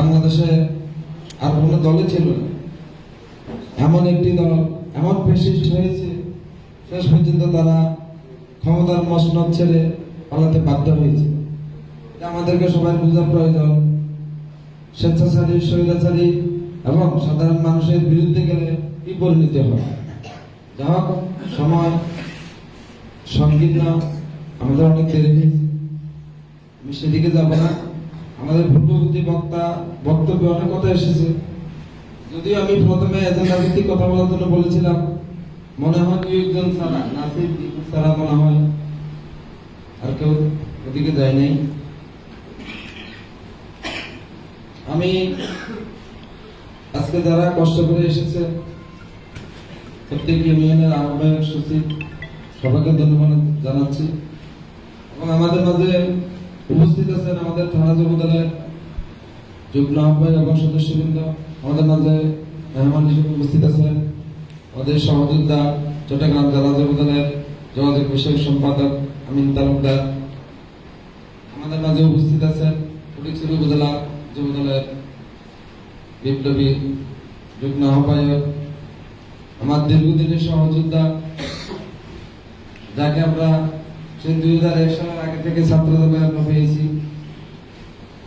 বাংলাদেশে আর কোনো দলে ছিল না। এমন একটি দল, এমন ফেসিস্ট হয়েছে, শেষ পর্যন্ত তারা ক্ষমতার মসনদ ছেড়ে পালাতে বাধ্য হয়েছে। আমাদেরকে সবাই বোঝা প্রয়োজন। স্বেচ্ছাচারী, স্বৈরাচারী এবং সাধারণ মানুষের বিরুদ্ধে গেলে কি পরিণতি হয় যা হোক, সময় সংকীর্ণ আমাদের অনেক দেরি আমি সেদিকে যাব না। আমাদের পূর্ববর্তী বক্তা বক্তব্যে অনেক কথা এসেছে। যদিও আমি প্রথমে এজেন্ডা ভিত্তিক কথা বলার জন্য বলেছিলাম, মনে হয় দুই একজন ছাড়া, নাসির ছাড়া মনে হয় আর কেউ ওদিকে যায় নাই আমি আজকে যারা কষ্ট করে এসেছে, প্রত্যেক ইউনিয়নের আহ্বায়ক সচিব, সবাইকে ধন্যবাদ জানাচ্ছি। এবং আমাদের মাঝে উপস্থিত আছেন আমাদের থানা যুবদলের যুগ্ম আহ্বায়ক এবং সদস্যবৃন্দ। আমাদের মাঝে মেহমান হিসেবে উপস্থিত আছেন আমাদের সহযোদ্ধা চট্টগ্রাম জেলা যুবদলের যোগাযোগ বিষয়ক সম্পাদক আমিন তালুকদার। আমাদের মাঝে উপস্থিত আছেন ফটিকছড়ি উপজেলা যুবদলের বিপ্লবী যুগ্ম আহ্বায়ক, আমার দীর্ঘদিনের সহযোদ্ধা, যাকে আমরা সেই দুই হাজার এক সালের থেকে ছাত্র দলে আমরা পেয়েছি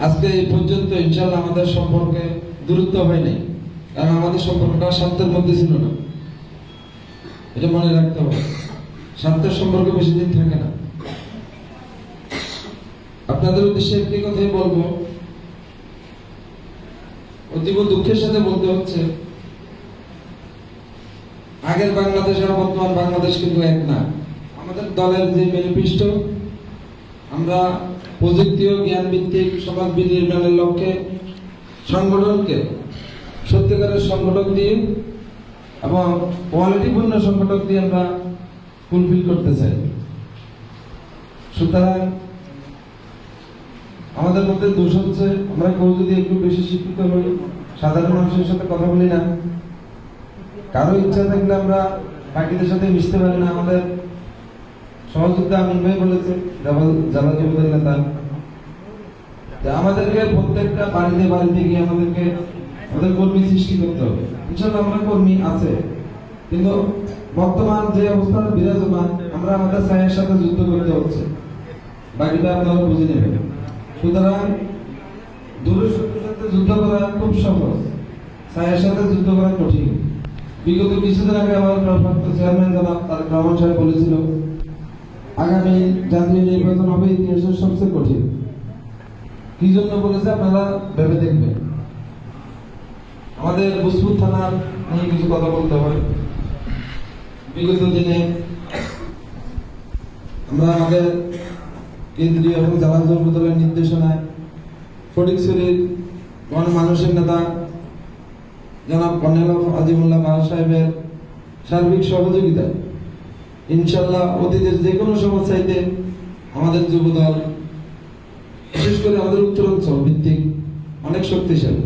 আজকে এই পর্যন্ত ইনশাল্লাহ আমাদের সম্পর্কে দূরত্ব হয় নাই, কারণ আমাদের সম্পর্কটা স্বার্থের মধ্যে ছিল না। এটা মনে রাখতে হবে। স্বার্থের সম্পর্ক বেশি দিন থাকে না। আপনাদের উদ্দেশ্যে একটি কথাই বলব। অতীব দুঃখের সাথে বলতে হচ্ছে, আগের বাংলাদেশ আর বর্তমান বাংলাদেশ কিন্তু এক না। আমাদের দলের যে ম্যানিফেস্টো আমরা প্রযুক্তি ও জ্ঞান ভিত্তিক সমাজ বিনির্মাণের লক্ষ্যে সংগঠনকে সত্যিকারের সংগঠক দিয়ে এবং কোয়ালিটিপূর্ণ সংগঠক দিয়ে আমরা ফুলফিল করতে চাই। সুতরাং আমাদের মধ্যে দোষ হচ্ছে, আমরা কেউ যদি একটু বেশি শিক্ষিত হই, সাধারণ মানুষের সাথে কথা বলি না, কারও ইচ্ছা থাকলে আমরা বাকিদের সাথে মিশতে পারি না, আমাদের সহযোদ্ধা আমিন ভাই বলেছে জেলা যুবদল নেতা আমাদেরকে প্রত্যেকটা বাড়িতে বাড়িতে গিয়ে আমাদেরকে, আমাদের কর্মী সৃষ্টি করতে হবে। ইনশাল্লাহ আমরা কর্মী আছে। কিন্তু বর্তমান যে অবস্থা বিরাজমান, আমরা আমাদের ছায়ের সাথে যুদ্ধ করতে হচ্ছে। বাকিটা আপনারা বুঝে নেবেন। সুতরাং দূরের শত্রুর সাথে যুদ্ধ করা খুব সহজ। ছায়ের সাথে যুদ্ধ করা কঠিন। বিগত কিছুদিন আগে আমার ভারপ্রাপ্ত চেয়ারম্যান জনাব তারেক রহমান সাহেব বলেছিল আগামী জাতীয় নির্বাচন হবে ইতিহাসের সবচেয়ে কঠিন। কি জন্য বলেছে আপনারা ভেবে দেখবেন। আমাদের বুসপুর থানার নিয়ে কিছু কথা বলতে হয় বিগত দিনে আমরা আমাদের কেন্দ্রীয় এবং জেলা দলের নির্দেশনায় ফটিক ফটিকছড়ির মানুষের নেতা জনাব কর্নেল আজিমুল্লাহ বাহা সাহেবের সার্বিক সহযোগিতায় ইনশাল্লাহ অতীতের যে কোনো সমস্যাইতে আমাদের যুব দল বিশেষ করে আমাদের উত্তরাঞ্চল ভিত্তিক, অনেক শক্তিশালী।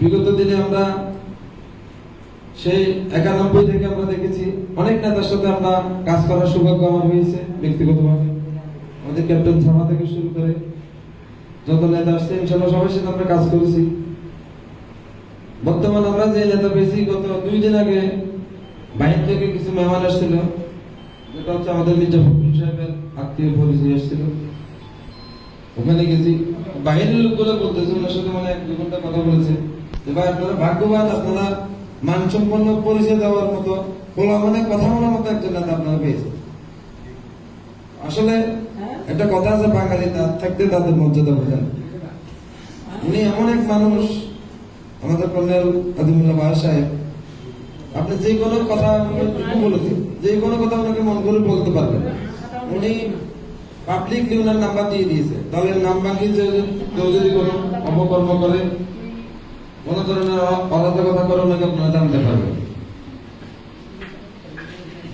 বিগত দিনে আমরা সেই একানব্বই থেকে আমরা দেখেছি, অনেক নেতার সাথে আমরা কাজ করার সৌভাগ্য আমার হয়েছে ব্যক্তিগতভাবে। আমাদের ক্যাপ্টেন থামা থেকে শুরু করে যত নেতা আসছে ইনশাল্লাহ সবার সাথে আমরা কাজ করেছি। বর্তমান আমরা যে নেতা পেয়েছি, গত দুই দিন আগে বাইরে থেকে কিছু মেহমান আসছিল। যেটা হচ্ছে আমাদের মির্জা ফখরুল সাহেবের আত্মীয় পরিচয় আসছিল। ওখানে গেছি। বাইরের লোকগুলো বলতেছে ওনার সাথে মানে এক দু ঘণ্টা কথা বলেছে। ভাই আপনারা ভাগ্যবান আপনারা মানসম্পন্ন পরিচয় দেওয়ার মতো বলা মানে কথা বলার মতো একজন নেতা আপনারা পেয়েছেন। আসলে একটা কথা আছে বাঙালি তার থাকতে তাদের মর্যাদা বোঝেন উনি এমন এক মানুষ আমাদের কর্নেল আদিমুল্লাহ বাহা সাহেব আপনি যে কোনো কথা বলেছেন যে কোনো কথা ওনাকে মন করে বলতে পারবেন। উনি পাবলিকলি ওনার নাম্বার দিয়ে দিয়েছে। দলের নাম যে কেউ যদি কোনো অপকর্ম করে, কোন ধরনের অরাজকতা করে, ওনাকে আপনারা জানতে পারবেন।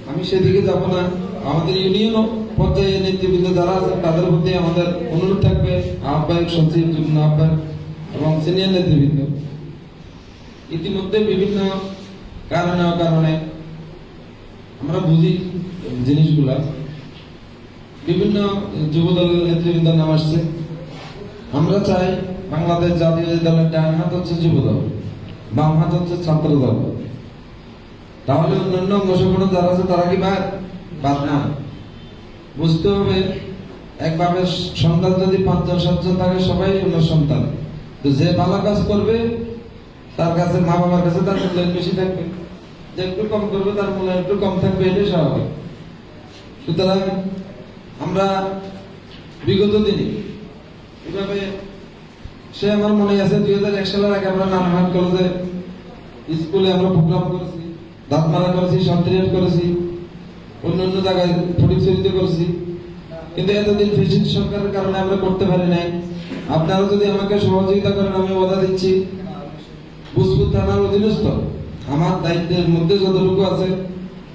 আমি সেদিকে যাব না। আমাদের ইউনিয়ন পর্যায়ে নেতৃবৃন্দ যারা আছেন তাদের প্রতি আমাদের অনুরোধ থাকবে। আহ্বায়ক সচিব, যুগ্ম আহ্বায়ক এবং সিনিয়র নেতৃবৃন্দ। ইতিমধ্যে বিভিন্ন কারণে অকারণে আমরা বুঝি জিনিসগুলা। বিভিন্ন যুব দলের নেতৃবৃন্দ নাম আসছে। আমরা চাই বাংলাদেশ জাতীয় দলের ডান হাত হচ্ছে যুবদল, বাম হাত হচ্ছে ছাত্র দল তাহলে অন্যান্য অংশগ্রহণ যারা আছে তারা কি বাদ? বাদ না। বুঝতে হবে এক বাপের সন্তান যদি পাঁচজন, সাতজন থাকে, সবাই অন্য সন্তান। তো যে ভালো কাজ করবে তার কাছে মা বাবার কাছে তার মূল্যায়ন বেশি থাকবে। যে একটু কম করবে, তার মূল্যায়ন একটু কম থাকবে, এটাই স্বাভাবিক। সুতরাং আমরা বিগত দিনে এভাবে সে আমার মনে আছে, দুই হাজার এক সালের আগে আমরা নারায়ণ কলেজে স্কুলে আমরা প্রোগ্রাম করেছি দাঁতমারা করেছি শান্তিরেট করেছি, অন্য অন্য জায়গায় ফটিকছড়িতে করেছি। কিন্তু এতদিন ফেসিস সরকারের কারণে আমরা করতে পারি নাই। আপনারা যদি আমাকে সহযোগিতা করেন, আমি ওয়াদা দিচ্ছি বুসপুর থানার অধীনস্থ। আমার দায়িত্বের মধ্যে যতটুকু আছে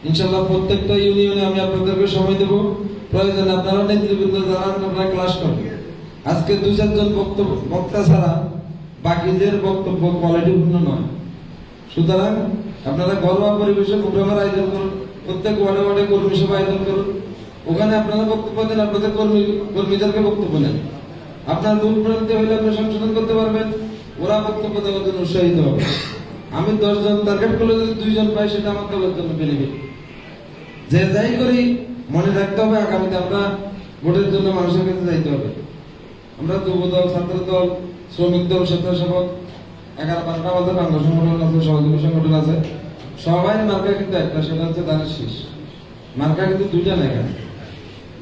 ইনশাল্লাহ প্রত্যেকটা ইউনিয়নে আমি আপনাদেরকে সময় দেব। প্রয়োজনে আপনারা নেতৃবৃন্দ যারা আপনারা ক্লাস করবেন আজকে দু চারজন বক্তব্য, বক্তা ছাড়া বাকিদের বক্তব্য কোয়ালিটি কোয়ালিটিপূর্ণ নয়। সুতরাং আপনারা ঘরোয়া পরিবেশে প্রোগ্রামের আয়োজন করুন, প্রত্যেক ওয়ার্ডে ওয়ার্ডে কর্মী সভা আয়োজন করুন। ওখানে আপনারা বক্তব্য দেন, আপনাদের কর্মী, কর্মীদেরকে বক্তব্য নেন আপনার ভুল ভ্রান্তি হলে আপনি সংশোধন করতে পারবেন। ওরা বক্তব্য দেওয়ার জন্য উৎসাহিত হবে। আমি দশজন টার্গেট করলে যদি দুইজন পাই, সেটা আমার দলের জন্য বেনিফিট যে যাই করি, মনে রাখতে হবে, আগামীতে আমরা ভোটের জন্য মানুষের কাছে যাইতে হবে। আমরা যুব দল ছাত্র দল শ্রমিক দল, স্বেচ্ছাসেবক, এগারো বারোটা আমাদের অঙ্গ সংগঠন আছে, সহযোগী সংগঠন আছে। সবাই মার্কা কিন্তু একটা, সেটা হচ্ছে দানের শীষ। মার্কা কিন্তু দুইটা না এখানে।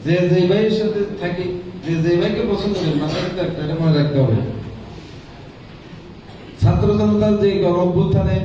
যে যেই ভাইয়ের সাথে থাকি, যে যেই ভাইকে পছন্দ করি, মার্কা কিন্তু একটা, এটা মনে রাখতে হবে। ছাত্র জনতার যে গণ অভ্যুত্থানে